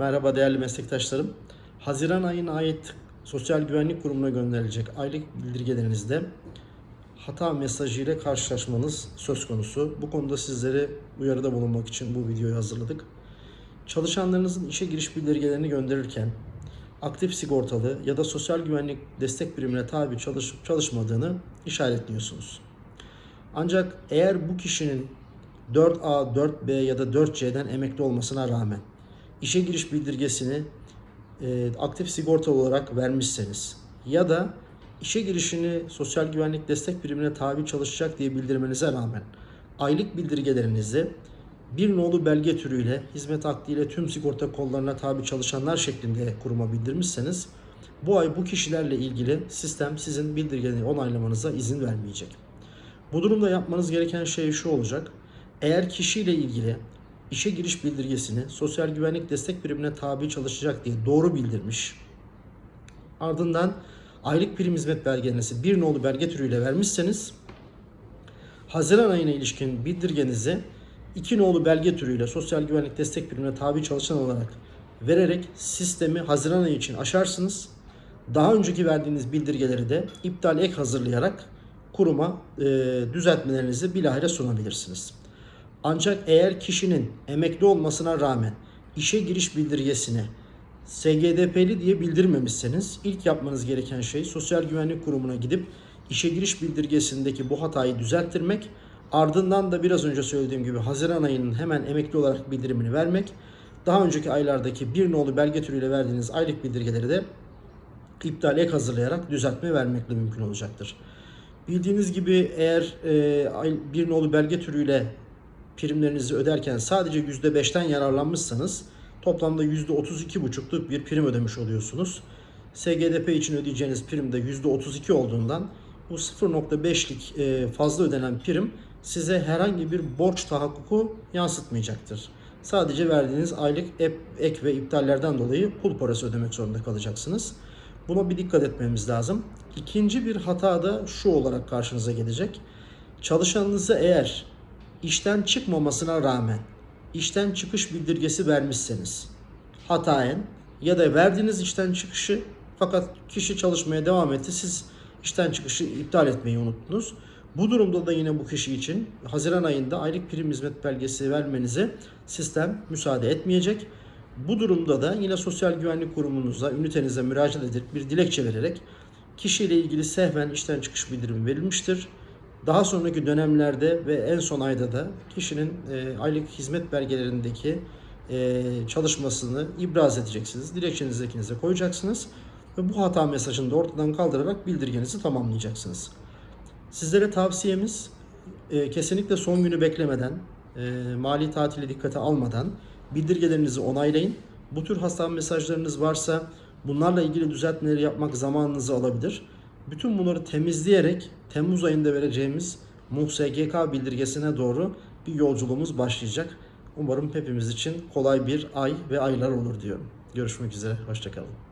Merhaba değerli meslektaşlarım. Haziran ayına ait Sosyal Güvenlik Kurumu'na gönderilecek aylık bildirgelerinizde hata mesajı ile karşılaşmanız söz konusu. Bu konuda sizlere uyarıda bulunmak için bu videoyu hazırladık. Çalışanlarınızın işe giriş bildirgelerini gönderirken aktif sigortalı ya da sosyal güvenlik destek birimine tabi çalışıp çalışmadığını işaretliyorsunuz. Ancak eğer bu kişinin 4A, 4B ya da 4C'den emekli olmasına rağmen işe giriş bildirgesini e, aktif sigorta olarak vermişseniz ya da işe girişini sosyal güvenlik destek birimine tabi çalışacak diye bildirmenize rağmen aylık bildirgelerinizi bir nolu belge türüyle hizmet akdiyle tüm sigorta kollarına tabi çalışanlar şeklinde kuruma bildirmişseniz bu ay bu kişilerle ilgili sistem sizin bildirgeni onaylamanıza izin vermeyecek. Bu durumda yapmanız gereken şey şu olacak. Eğer kişiyle ilgili işe giriş bildirgesini sosyal güvenlik destek birimine tabi çalışacak diye doğru bildirmiş. Ardından aylık prim hizmet belgenizi bir nolu belge türüyle vermişseniz Haziran ayına ilişkin bildirgenizi iki nolu belge türüyle sosyal güvenlik destek birimine tabi çalışan olarak vererek sistemi Haziran ayı için aşarsınız. Daha önceki verdiğiniz bildirgeleri de iptal ek hazırlayarak kuruma e, düzeltmelerinizi bilahare sunabilirsiniz. Ancak eğer kişinin emekli olmasına rağmen işe giriş bildirgesini SGDP'li diye bildirmemişseniz ilk yapmanız gereken şey Sosyal Güvenlik Kurumu'na gidip işe giriş bildirgesindeki bu hatayı düzelttirmek. Ardından da biraz önce söylediğim gibi Haziran ayının hemen emekli olarak bildirimini vermek. Daha önceki aylardaki bir nolu belge türüyle verdiğiniz aylık bildirgeleri de iptal ek hazırlayarak düzeltme vermekle mümkün olacaktır. Bildiğiniz gibi eğer e, bir nolu belge türüyle primlerinizi öderken sadece %5'ten yararlanmışsanız toplamda %32,5'luk bir prim ödemiş oluyorsunuz. SGDP için ödeyeceğiniz prim de %32 olduğundan bu 0.5'lik e, fazla ödenen prim size herhangi bir borç tahakkuku yansıtmayacaktır. Sadece verdiğiniz aylık ek ve iptallerden dolayı pul parası ödemek zorunda kalacaksınız. Buna bir dikkat etmemiz lazım. İkinci bir hata da şu olarak karşınıza gelecek. Çalışanınıza eğer işten çıkmamasına rağmen işten çıkış bildirgesi vermişseniz hataen ya da verdiğiniz işten çıkışı fakat kişi çalışmaya devam etti siz işten çıkışı iptal etmeyi unuttunuz. Bu durumda da yine bu kişi için Haziran ayında aylık prim hizmet belgesi vermenize sistem müsaade etmeyecek. Bu durumda da yine Sosyal Güvenlik Kurumunuza, ünitenize müracaat edip bir dilekçe vererek kişiyle ilgili sehven işten çıkış bildirimi verilmiştir. Daha sonraki dönemlerde ve en son ayda da kişinin e, aylık hizmet belgelerindeki e, çalışmasını ibraz edeceksiniz. Dilekçenizi ikinize koyacaksınız ve bu hata mesajını da ortadan kaldırarak bildirgenizi tamamlayacaksınız. Sizlere tavsiyemiz e, kesinlikle son günü beklemeden, e, mali tatili dikkate almadan bildirgelerinizi onaylayın. Bu tür hasta mesajlarınız varsa bunlarla ilgili düzeltmeleri yapmak zamanınızı alabilir. Bütün bunları temizleyerek Temmuz ayında vereceğimiz MUHSGK bildirgesine doğru bir yolculuğumuz başlayacak. Umarım hepimiz için kolay bir ay ve aylar olur diyorum. Görüşmek üzere, hoşçakalın.